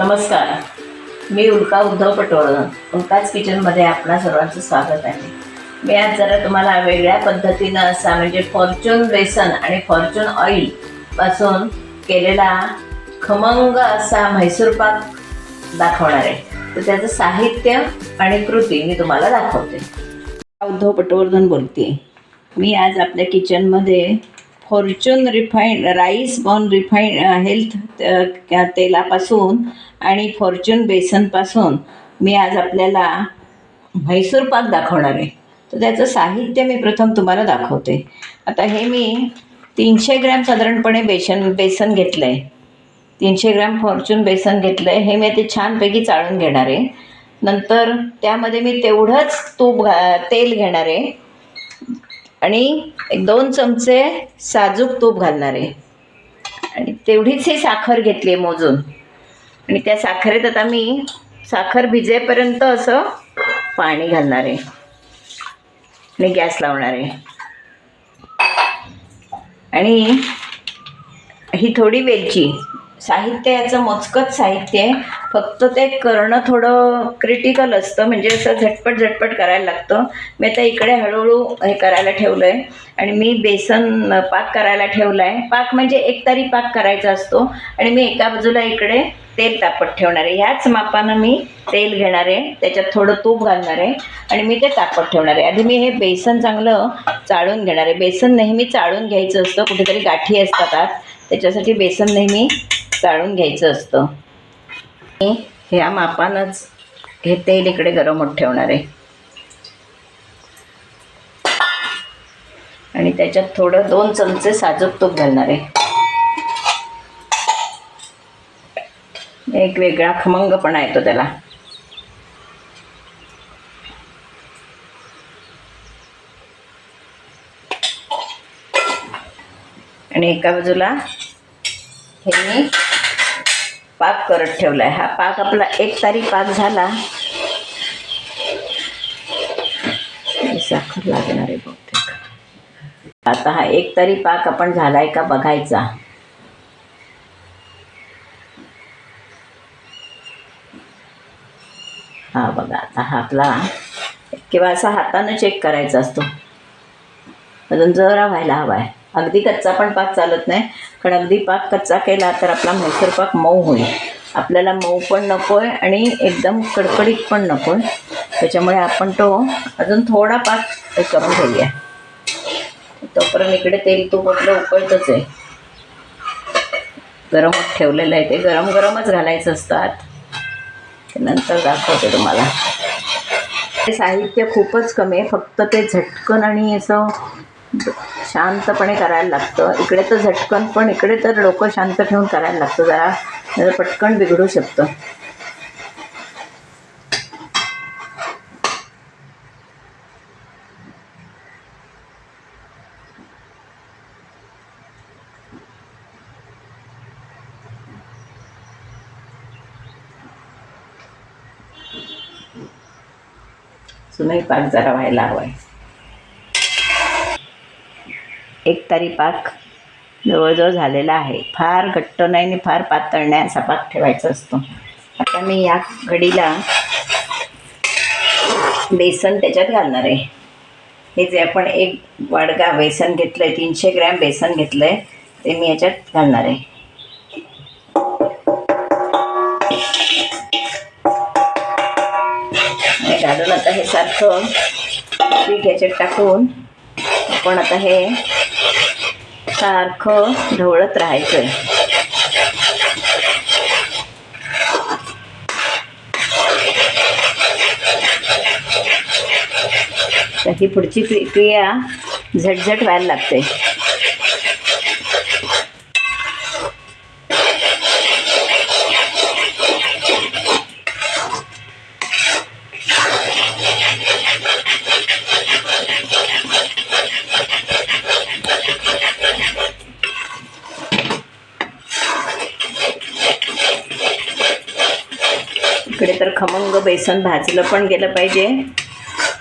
नमस्कार. मी उल्का उद्धव पटवर्धन. उल्काच किचनमध्ये आपणा सर्वांचं स्वागत आहे. मी आज जरा तुम्हाला वेगळ्या पद्धतीनं असा म्हणजे फॉर्च्यून बेसन आणि फॉर्च्यून ऑइलपासून केलेला खमंग असा म्हैसूर पाक दाखवणार आहे. तर त्याचं साहित्य आणि कृती मी तुम्हाला दाखवते. उद्धव पटवर्धन बोलते मी आज आपल्या किचनमध्ये Fortune refined rice bran refined health तेलापासून आणि फॉर्च्यून बेसनपासून मी आज आपल्याला म्हैसूर पाक दाखवणार आहे. तर त्याचं साहित्य मी प्रथम तुम्हाला दाखवते. आता हे मी तीनशे ग्रॅम साधारणपणे बेसन बेसन घेतलं आहे तीनशे ग्रॅम फॉर्च्यून बेसन घेतलं आहे हे मी ते छानपैकी चाळून घेणार आहे. नंतर त्यामध्ये मी तेवढंच तूप घा तेल घेणार आहे. आणि एक दोन चमचे साजूक तूप घालणार आहे. आणि तेवढीच ही साखर घेतली आहे मोजून. आणि त्या साखरेत आता मी साखर भिजेपर्यंत असं पाणी घालणार आहे. आणि गॅस लावणार आहे. आणि ही थोडी वेलची. साहित्य याचं मोजकंच साहित्य आहे. फक्त ते करणं थोडं क्रिटिकल असतं. म्हणजे असं झटपट झटपट करायला लागतं. मी आता इकडे हळूहळू हे करायला ठेवलं आहे आणि मी बेसन पाक करायला ठेवला आहे पाक म्हणजे एक तरी पाक करायचा असतो. आणि मी एका बाजूला इकडे तेल तापत ठेवणार आहे. ह्याच मापानं मी तेल घेणार आहे. त्याच्यात थोडं तूप घालणार आहे. आणि मी ते तापत ठेवणार आहे. आधी मी हे बेसन चांगलं चाळून घेणार आहे. बेसन नेहमी चाळून घ्यायचं असतं. कुठेतरी गाठी असतात आत. त्याच्यासाठी बेसन नेहमी चाळून घ्यायचं असतं. मी ह्या मापानंच हे तेल इकडे गरम होत ठेवणार आहे. आणि त्याच्यात थोडं दोन चमचे साजूक तूप घालणार आहे. एक वेगळा खमंगपणा येतो त्याला. आणि एका बाजूला हे मी पाक करत ठेवला आहे हा पाक आपला एक तारी पाक झाला. साखर लागणार आहे बहुतेक. आता हा एक तारी पाक आपण झालाय का बघायचा. हा बघा आता हा आपला किंवा असा हातानं चेक करायचा असतो. अजून जरा व्हायला हवा आहे अगदी कच्चा पण पाक चालत नाही. कारण अगदी पाक कच्चा केला तर आपला म्हैसूर पाक मऊ होईल. आपल्याला मऊ पण नको आहे आणि एकदम कडकडीत पण नको आहे त्याच्यामुळे आपण तो अजून थोडा पाक करून घेऊया. तोपर्यंत इकडे तेल तूप आपलं उकळतच आहे. गरम ठेवलेलं आहे ते. गरम गरमच घालायचं असतात नंतर दाखवते तुम्हाला. ते साहित्य खूपच कमी आहे. फक्त ते झटकन आणि असं शांतपणे करायला लागतं. इकडे तर झटकन पण इकडे तर डोकं शांत ठेवून करायला लागतं. जरा जरा पटकन बिघडू शकतं. जुनाही पाक जरा व्हायला हवा आहे एक तारी पाक जवळजवळ झालेला आहे. फार घट्ट नाही आणि फार पातळ नाही असा पाक ठेवायचा असतो. आता मी या घडीला बेसन त्याच्यात घालणार आहे. हे जे आपण एक वाडगा बेसन घेतलं आहे तीनशे ग्रॅम बेसन घेतलं आहे ते मी याच्यात घालणार आहे. घालून आता हे सारखं पीठ याच्यात टाकून आपण आता हे सारखं ढवळत राहायचं आहे तर ही पुढची क्रिया झटझट व्हायला लागते. तर खमंग बेसन भाजलं पण गेलं पाहिजे.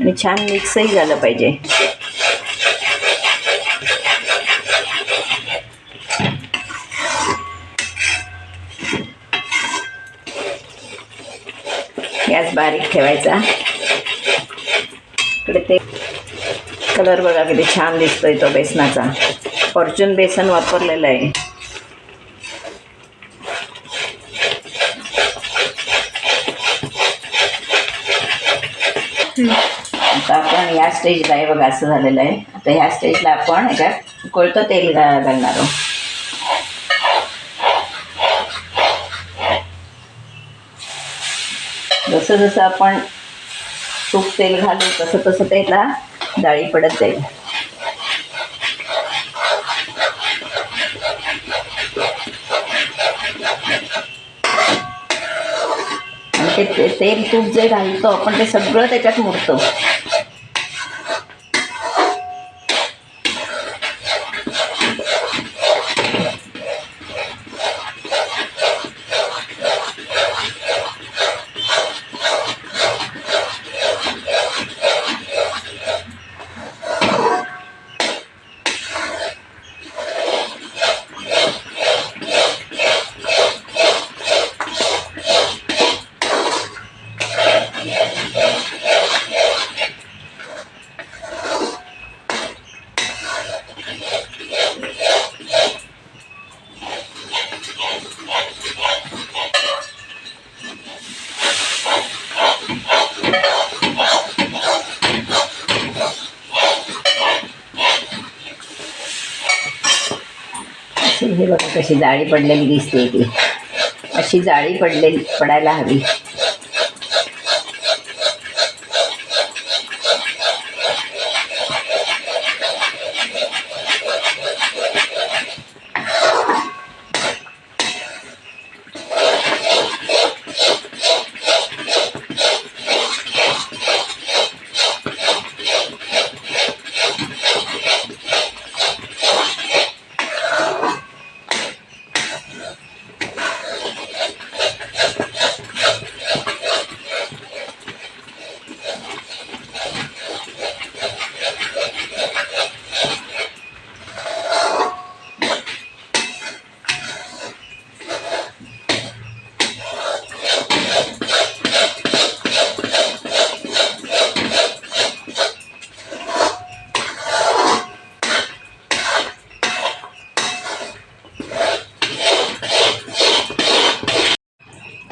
आणि छान मिक्सही झालं पाहिजे. गॅस बारीक ठेवायचा. इकडे ते कलर बघा किती छान दिसतोय तो बेसनाचा. फॉर्च्यून बेसन वापरलेलं आहे. आता आपण या स्टेजला आहे बघा असं झालेलं आहे. आता ह्या स्टेजला आपण ह्याच्यात कोळतं तेल घालणार आहोत. जसं जसं आपण तूप तेल घालू तसं तसं त्याला डाळी पडत जाईल. ते ते- तेल तूप जे घालतो आपण ते सगळं त्याच्यात मुरतं कशी जाळी पडलेली दिसते ती. अशी जाळी पडलेली पडायला हवी. Yeah.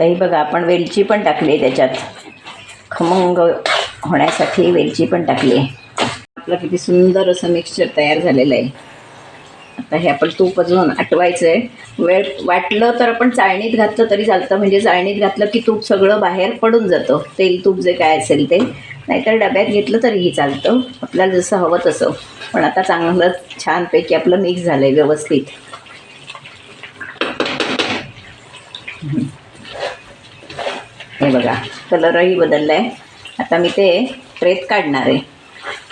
ही बघा आपण वेलची पण टाकली आहे त्याच्यात. खमंग होण्यासाठी वेलची पण टाकली आहे. आपलं किती सुंदर असं मिक्सचर तयार झालेलं आहे. आता हे आपण तूप अजून आटवायचं आहे वेळ वाटलं तर आपण चाळणीत घातलं तरी चालतं. म्हणजे चाळणीत घातलं की तूप सगळं बाहेर पडून जातं. तेल तूप जे काय असेल ते. नाहीतर डब्यात घेतलं तरीही चालतं. आपल्याला जसं हवं तसं. पण आता चांगलं छानपैकी आपलं मिक्स झालं आहे व्यवस्थित. बघा. कलरही बदलला आहे आता मी ते ट्रेत काढणार आहे.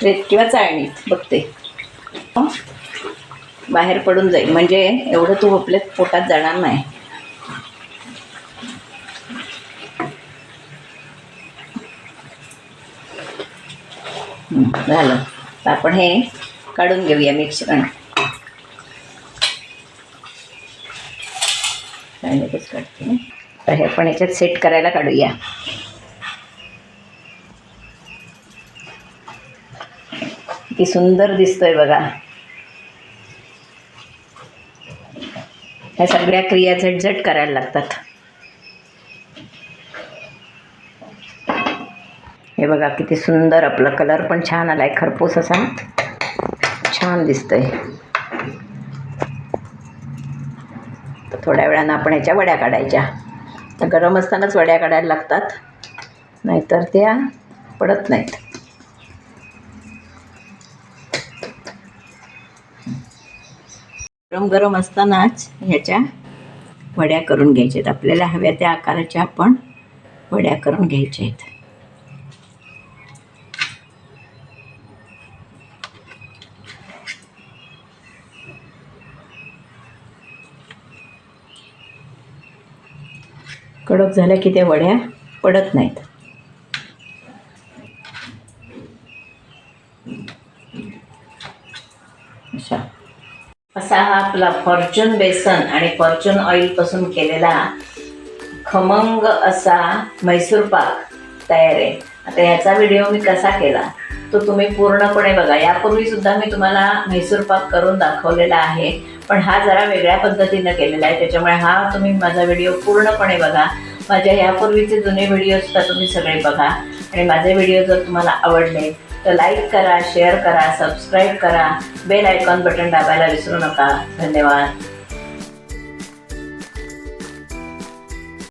ट्रेत किंवा चाळणीत बघते. बाहेर पडून जाईल. म्हणजे एवढं तूप आपल्या पोटात जाणार नाही. झालं. तर आपण हे काढून घेऊया मिक्सरण काढते? तर हे पण याच्यात सेट करायला काढूया. किती सुंदर दिसतोय बघा. ह्या सगळ्या क्रिया झटझट करायला लागतात. हे बघा किती सुंदर आपलं कलर पण छान आलाय खरपूस असा. छान दिसतंय. थोड्या वेळानं आपण ह्याच्या वड्या काढायच्या. गरम असतानाच वड्या काढायला लागतात. नाहीतर त्या पडत नाहीत. गरम गरम असतानाच ह्याच्या वड्या करून घ्यायच्या आहेत आपल्याला हव्या त्या आकाराच्या आपण वड्या करून घ्यायच्या आहेत कडक झाल्या की त्या वड्या पडत नाहीत. अशा. असा हा आपला फॉर्च्यून बेसन आणि फॉर्च्यून ऑइलपासून केलेला खमंग असा म्हैसूर पाक तयार आहे. आता ह्याचा व्हिडिओ मी कसा केला तो तुम्ही पूर्णपणे बघा. यापूर्वी सुद्धा मी तुम्हाला म्हैसूर पाक करून दाखवलेला आहे. पण हा जरा वेगळ्या पद्धतीनं केलेला आहे. त्याच्यामुळे हा तुम्ही माझा व्हिडिओ पूर्णपणे बघा. माझ्या यापूर्वीचे जुने व्हिडिओ सुद्धा तुम्ही सगळे बघा. आणि माझे व्हिडिओ जर तुम्हाला आवडले तर लाईक करा शेअर करा सबस्क्राईब करा. बेल आयकॉन बटन दाबायला विसरू नका. धन्यवाद.